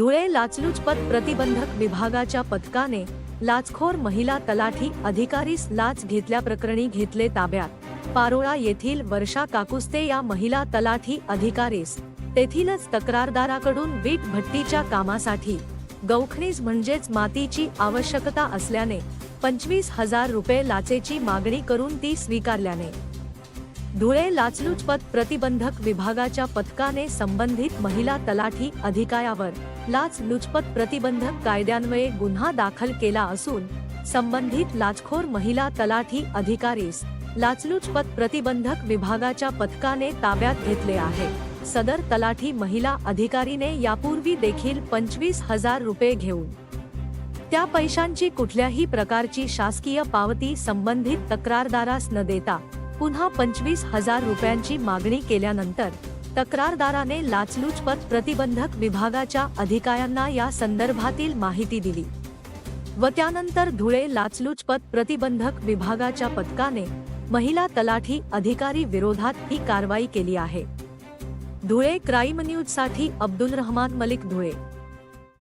धुळे लाचलुचपत प्रतिबंधक विभागाच्या पथकाने लाचखोर महिला तलाठी अधिकारीस लाच घेतल्याप्रकरणी घेतले ताब्यात. पारोळा येथील वर्षा काकुस्ते या महिला तलाठी अधिकारीस तेथीलच तक्रारदाराकडून वीट भट्टीच्या कामासाठी. गौखणीज म्हणजेच मातीची आवश्यकता असल्याने पंचवीस हजार रुपये लाचेची मागणी करून ती स्वीकारल्याने धुळे लाचलुचपत प्रतिबंधक विभागाच्या पथकाने संबंधित महिला तलाठी अधिकाऱ्यावर लाच लुचपत प्रतिबंधक कायद्यान्वये गुन्हा दाखल केला असून संबंधित लाचखोर महिला तलाठी अधिकारीस लाचलुचपत प्रतिबंधक विभागाच्या पथकाने ताब्यात घेतले आहे. सदर तलाठी महिला अधिकारीने यापूर्वी देखील पंचवीस हजार रुपये घेऊन त्या पैशांची कुठल्याही प्रकारची शासकीय पावती संबंधित तक्रारदारास न देता पुन्हा पंचवीस हजार रुपयांची मागणी केल्यानंतर तक्रारदाराने लाचलुचपत प्रतिबंधक विभागाच्या अधिकाऱ्यांना या संदर्भातील माहिती दिली व त्यानंतर धुळे लाचलुचपत प्रतिबंधक विभागाच्या पथकाने महिला तलाठी अधिकारी विरोधात ही कारवाई केली आहे. धुळे क्राईम न्यूजसाठी अब्दुल रहमान मलिक धुळे.